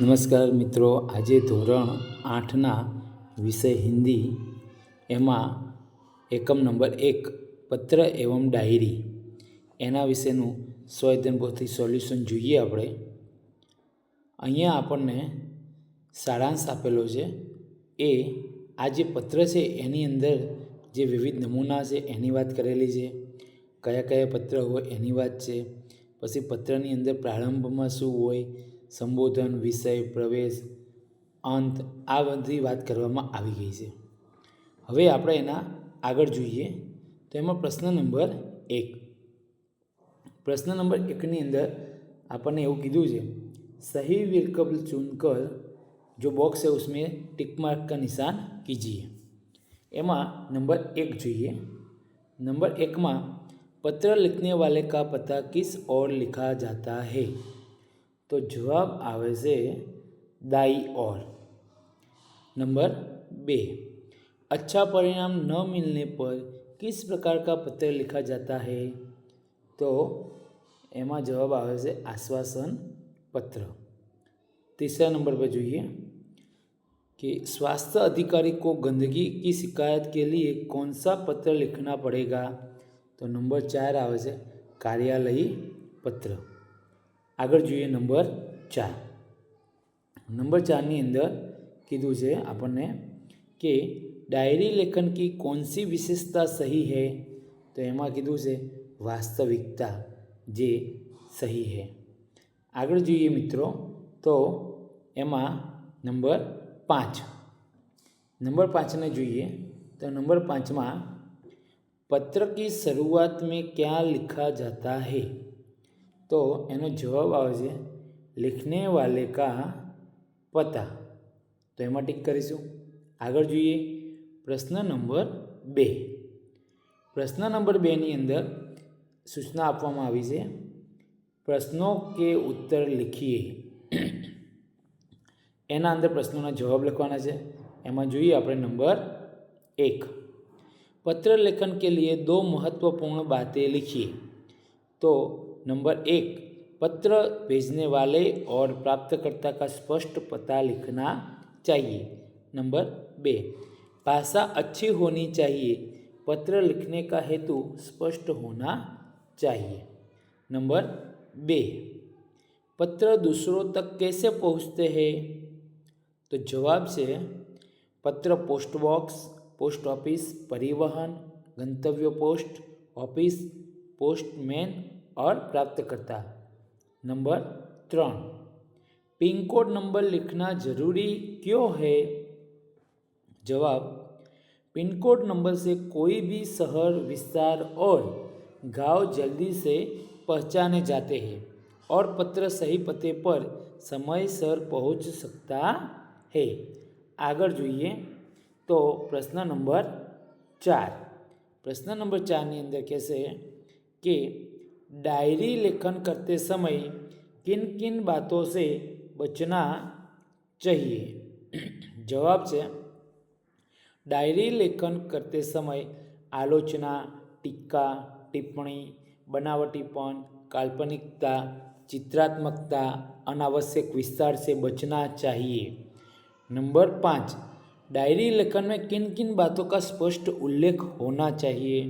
નમસ્કાર મિત્રો, આજે ધોરણ આઠના વિષય હિન્દી. એમાં એકમ નંબર એક, પત્ર એવમ ડાયરી. એના વિશેનું સ્વયધન પોથી સોલ્યુશન જોઈએ આપણે. અહીંયા આપણને સારાંશ આપેલો છે. એ, આ જે પત્ર છે, એની અંદર જે વિવિધ નમૂના છે, એની વાત કરેલી છે. કયા કયા પત્ર હોય, એની વાત છે. પછી પત્રની અંદર પ્રારંભમાં શું હોય સંબોધન, વિષય, પ્રવેશ, અંત, આ બધી વાત કરવામાં આવી ગઈ છે. હવે આપણે એના આગળ જોઈએ તો એમાં પ્રશ્ન નંબર એક. પ્રશ્ન નંબર એકની અંદર આપણને એવું કીધું છે, સહી વિકલ્પ ચૂનકર જો બોક્સ है ઉસમે टिक मार्क का निशान कीजिए એમાં નંબર એક જોઈએ. નંબર એકમાં, પત્ર लिखने वाले का पता किस ओर लिखा जाता है तो जवाब आवे છે दाई ओर नंबर बे अच्छा परिणाम न मिलने पर किस प्रकार का पत्र लिखा जाता है तो એમાં જવાબ આવે છે આશ્વાસન पत्र तीसरा नंबर पर જોઈએ कि स्वास्थ्य अधिकारी को गंदगी की शिकायत के लिए कौन सा पत्र लिखना पड़ेगा तो नंबर चार આવે છે કાર્યાલયી પત્ર આગળ જોઈએ નંબર ચાર નંબર ચારની અંદર કીધું છે આપણને કે ડાયરી લેખન કી कौन सी विशेषता सही है તો એમાં કીધું છે વાસ્તવિકતા જે સહી है આગળ જોઈએ મિત્રો તો એમાં નંબર પાંચ નંબર પાંચને જોઈએ તો નંબર પાંચમાં પત્ર की शुरुआत में क्या लिखा जाता है તો એનો જવાબ આવશે લિખને વાલે કા પતા. તો એમાં ટીક કરીશું. આગળ જોઈએ. પ્રશ્ન નંબર બે. પ્રશ્ન નંબર બેની અંદર સૂચના આપવામાં આવી છે. પ્રશ્નો કે ઉત્તર લખીએ. એના અંદર પ્રશ્નોના જવાબ લખવાના છે. એમાં જોઈએ આપણે નંબર એક. પત્ર લેખન કે લીએ દો મહત્વપૂર્ણ બાતે લખીએ. તો नंबर एक, पत्र भेजने वाले और प्राप्तकर्ता का स्पष्ट पता लिखना चाहिए। नंबर बे, भाषा अच्छी होनी चाहिए। पत्र लिखने का हेतु स्पष्ट होना चाहिए। नंबर बे, पत्र दूसरों तक कैसे पहुँचते हैं? तो जवाब से, पत्र पोस्ट बॉक्स, पोस्ट ऑफ़िस, परिवहन, गंतव्य पोस्ट, ऑफ़िस पोस्टमैन और प्राप्तकर्ता नंबर त्रण पिन कोड नंबर लिखना जरूरी क्यों है जवाब पिन कोड नंबर से कोई भी शहर विस्तार और गांव जल्दी से पहचाने जाते हैं और पत्र सही पते पर समयसर पहुंच सकता है આગળ જોઈએ તો પ્રશ્ન નંબર ચાર પ્રશ્ન નંબર ચારની અંદર કહેશે કે डायरी लेखन करते समय किन किन बातों से बचना चाहिए जवाब છે डायरी लेखन करते समय आलोचना टीका टिप्पणी बनावटीपन काल्पनिकता चित्रात्मकता अनावश्यक विस्तार से बचना चाहिए नंबर पाँच डायरी लेखन में किन किन बातों का स्पष्ट उल्लेख होना चाहिए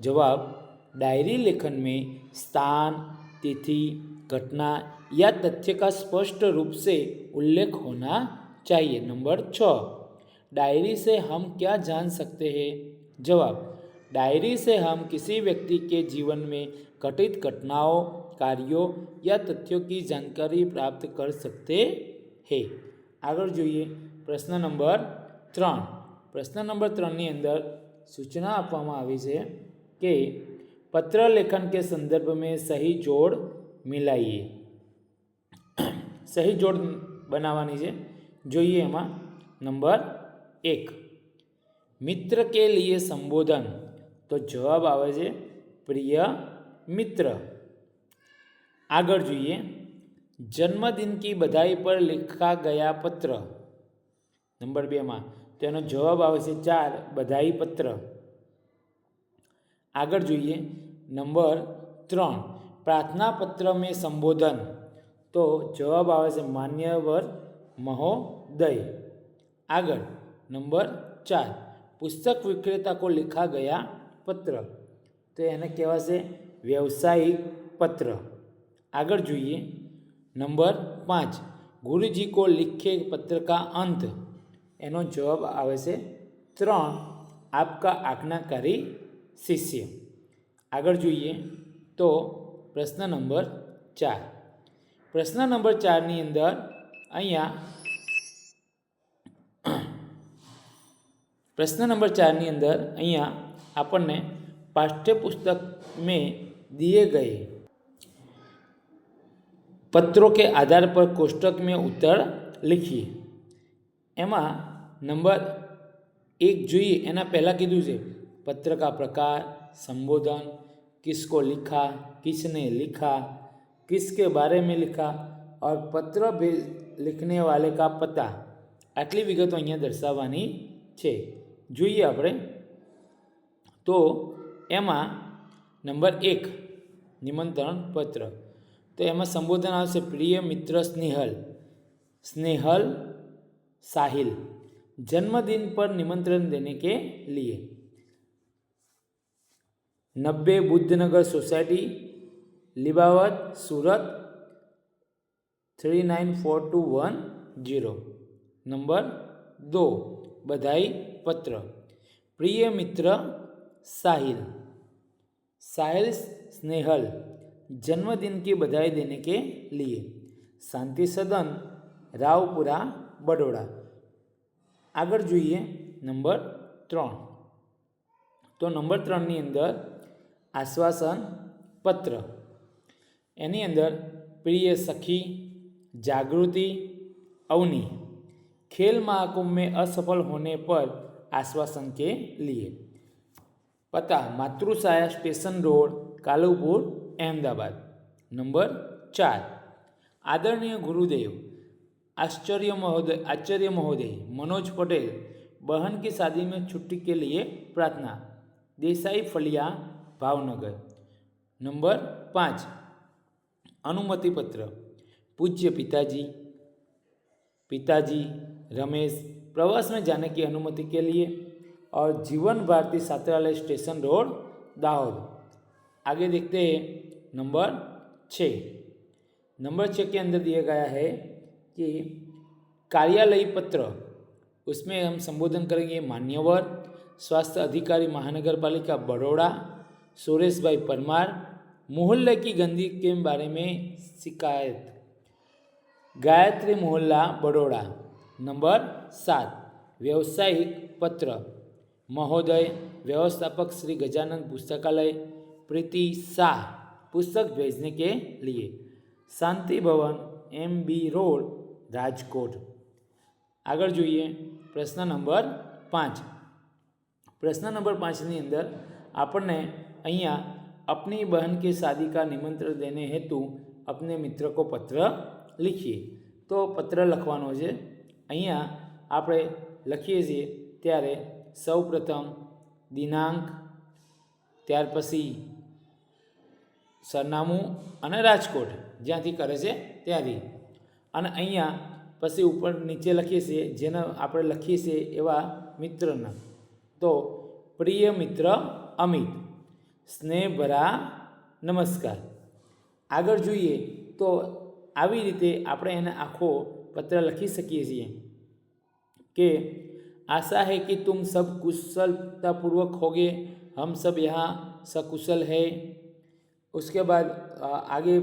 जवाब डायरी लेखन में स्थान तिथि घटना या तथ्य का स्पष्ट रूप से उल्लेख होना चाहिए नंबर छः डायरी से हम क्या जान सकते हैं जवाब डायरी से हम किसी व्यक्ति के जीवन में घटित घटनाओं कार्यों या तथ्यों की जानकारी प्राप्त कर सकते हैं આગળ જોઈએ પ્રશ્ન નંબર ત્રણ પ્રશ્ન નંબર ત્રણની અંદર સૂચના આપવામાં આવી છે કે પત્ર લેખન કે સંદર્ભ में સહી જોડ મિલાઈએ સહી જોડ બનાવવાની છે જોઈએ એમાં નંબર એક મિત્ર કે लिए સંબોધન તો જવાબ આવે છે પ્રિય મિત્ર આગળ જોઈએ જન્મદિન કી બધાઈ પર लिखा ગયા પત્ર નંબર બેમાં તેનો જવાબ આવે છે ચાર બધાઈ પત્ર आग जुए नंबर त्र प्रार्थना पत्र में संबोधन तो जवाब आन्यवर महोदय आग नंबर चार पुस्तक विक्रेता को लिखा गया पत्र तो यह कहवा से व्यावसायिक पत्र आग जुए नंबर पाँच गुरु जी को लिखे पत्र का अंत एन जवाब आ आपका आज्ञाकारी શિષ્ય. આગળ જોઈએ તો પ્રશ્ન નંબર ચાર. પ્રશ્ન નંબર ચારની અંદર અહીંયા પ્રશ્ન નંબર ચારની અંદર અહીંયા આપણને પાઠ્યપુસ્તક મેં દિએ ગયે પત્રો કે આધાર પર કોષ્ટક મેં ઉત્તર લીખીએ. એમાં નંબર એક જોઈએ, એના પહેલાં કીધું છે પત્ર કા પ્રકાર संबोधन किसको लिखा किसने लिखा किसके बारे में लिखा और પત્ર ભેજ लिखने वाले का पता આટલી વિગતો અહીંયા દર્શાવવાની છે જોઈએ આપણે તો એમાં નંબર એક નિમંત્રણ પત્ર તો એમાં સંબોધન આવશે પ્રિય મિત્ર સ્નેહલ स्नेहल साहिल जन्मदिन पर निमंत्रण देने के लिए नब्बे Buddhnagar society Limbayat Surat three nine four two one zero number दो बधाई पत्र प्रिय मित्र साहिल साहिल स्नेहल जन्मदिन की बधाई देने के लिए शांति सदन રાવપુરા બડોડા આગળ જોઈએ નંબર ત્રણ તો નંબર ત્રણની અંદર આશ્વાસન પત્ર એની અંદર પ્રિય સખી જાગૃતિ अवनी खेल महाकुंभ में असफल होने पर आश्वासन के लिए पता Matrusaya station road Kalupur Ahmedabad number चार आदरणीय गुरुदेव आश्चर्य महोदय आचार्य महोदय मनोज पटेल बहन की शादी में छुट्टी के लिए प्रार्थना देसाई फलिया भावनगर नंबर पाँच अनुमति पत्र पूज्य पिताजी पिताजी रमेश प्रवास में जाने की अनुमति के लिए और जीवन भारती छात्रालय स्टेशन रोड दाहोद आगे देखते हैं नंबर छः नंबर छः के अंदर दिया गया है कि कार्यालयी पत्र उसमें हम संबोधन करेंगे मान्यवर स्वास्थ्य अधिकारी महानगर पालिका बड़ोड़ा सुरेश भाई परमार मोहल्ले की गंदगी के बारे में शिकायत गायत्री मोहल्ला बड़ोड़ा नंबर सात व्यावसायिक पत्र महोदय व्यवस्थापक श्री गजानंद पुस्तकालय प्रीति शाह पुस्तक भेजने के लिए शांति भवन एम बी रोड રાજકોટ આગળ જોઈએ પ્રશ્ન નંબર પાંચ પ્રશ્ન નંબર પાંચની અંદર આપણને અહીંયા अपनी बहन की शादी का निमंत्रण देने हेतु अपने मित्र को पत्र लिखिए તો પત્ર લખવાનો છે અહીંયા આપણે લખીએ છીએ ત્યારે સૌ પ્રથમ દિનાંક ત્યાર પછી સરનામું અને રાજકોટ જ્યાંથી કરે છે ત્યાંથી અને અહીંયા પછી ઉપર નીચે લખીએ છીએ જેને આપણે લખીએ છીએ એવા મિત્રના તો પ્રિય મિત્ર અમિત સ્નેહભરા નમસ્કાર આગળ જોઈએ તો આવી રીતે આપણે એને આખો પત્ર લખી શકીએ છીએ कि आशा है कि तुम सब कुशलतापूर्वक होगे हम सब यहाँ सकुशल है उसके बाद आगे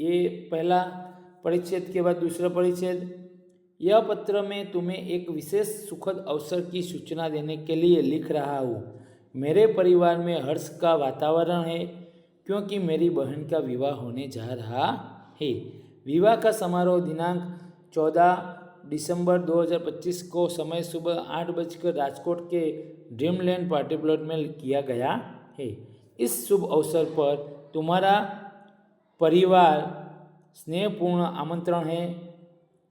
ये पहला परिच्छेद के बाद दूसरा परिच्छेद यह पत्र में तुम्हें एक विशेष सुखद अवसर की सूचना देने के लिए लिख रहा हूँ मेरे परिवार में हर्ष का वातावरण है, क्योंकि मेरी बहन का विवाह होने जा रहा है। विवाह का समारोह दिनांक चौदह दिसंबर 2025 को समय सुबह आठ बजकर राजकोट के ड्रीमलैंड पार्टी प्लॉट में किया गया है। इस शुभ अवसर पर तुम्हारा परिवार स्नेहपूर्ण आमंत्रण है।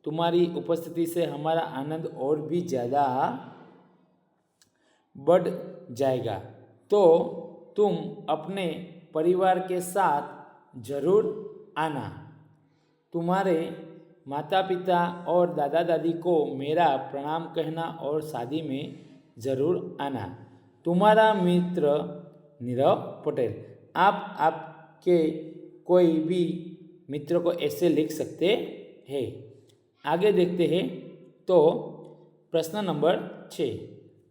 तुम्हारी उपस्थिति से हमारा आनंद और भी ज़्यादा बढ़ जाएगा। तो तुम अपने परिवार के साथ ज़रूर आना। तुम्हारे माता पिता और दादा दादी को मेरा प्रणाम कहना और शादी में ज़रूर आना। तुम्हारा मित्र नीरव पटेल, आप आपके कोई भी मित्र को ऐसे लिख सकते हैं। आगे देखते हैं तो प्रश्न नंबर छः,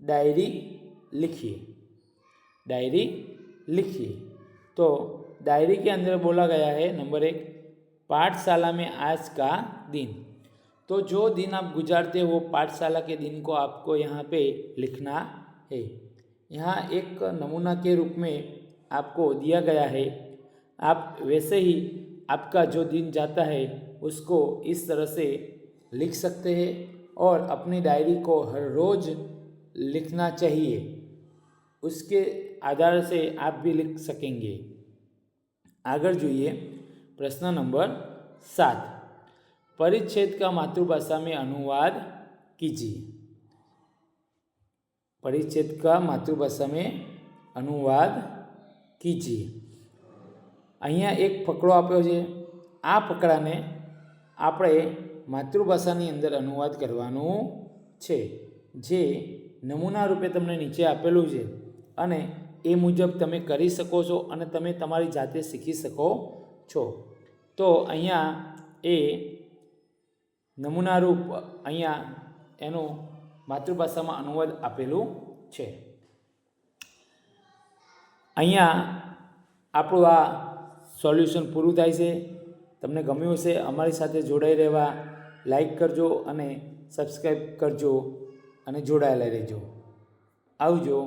डायरी लिखिए। डायरी लिखिए। तो डायरी के अंदर बोला गया है, नंबर एक, पाठशाला में आज का दिन। तो जो दिन आप गुजारते हो, पाठशाला के दिन को आपको यहाँ पे लिखना है। यहाँ एक नमूना के रूप में आपको दिया गया है। आप वैसे ही आपका जो दिन जाता है, उसको इस तरह से लिख सकते हैं और अपनी डायरी को हर रोज़ लिखना चाहिए। उसके आधार से आप भी लिख सकेंगे આગળ જોઈએ પ્રશ્ન નંબર સાત परिच्छेद का मातृभाषा में अनुवाद कीजिए परिच्छेद का मातृभाषा में अनुवाद કીજીએ અહીંયા એક ફકડો આપ્યો છે આ ફકડાને આપણે માતૃભાષાની અંદર અનુવાદ કરવાનું છે જે નમૂના રૂપે તમને નીચે આપેલું છે અને એ મુજબ તમે કરી શકો છો અને તમે તમારી જાતે શીખી શકો છો. તો અહીંયા એ નમૂનારૂપ અહીંયા એનું માતૃભાષામાં અનુવાદ આપેલું છે. અહીંયા આપણું આ સોલ્યુશન પૂરું થાય છે. તમને ગમ્યું હશે, અમારી સાથે જોડાઈ રહેવા લાઈક કરજો અને સબસ્ક્રાઈબ કરજો અને જોડાયેલા રહેજો. આવજો.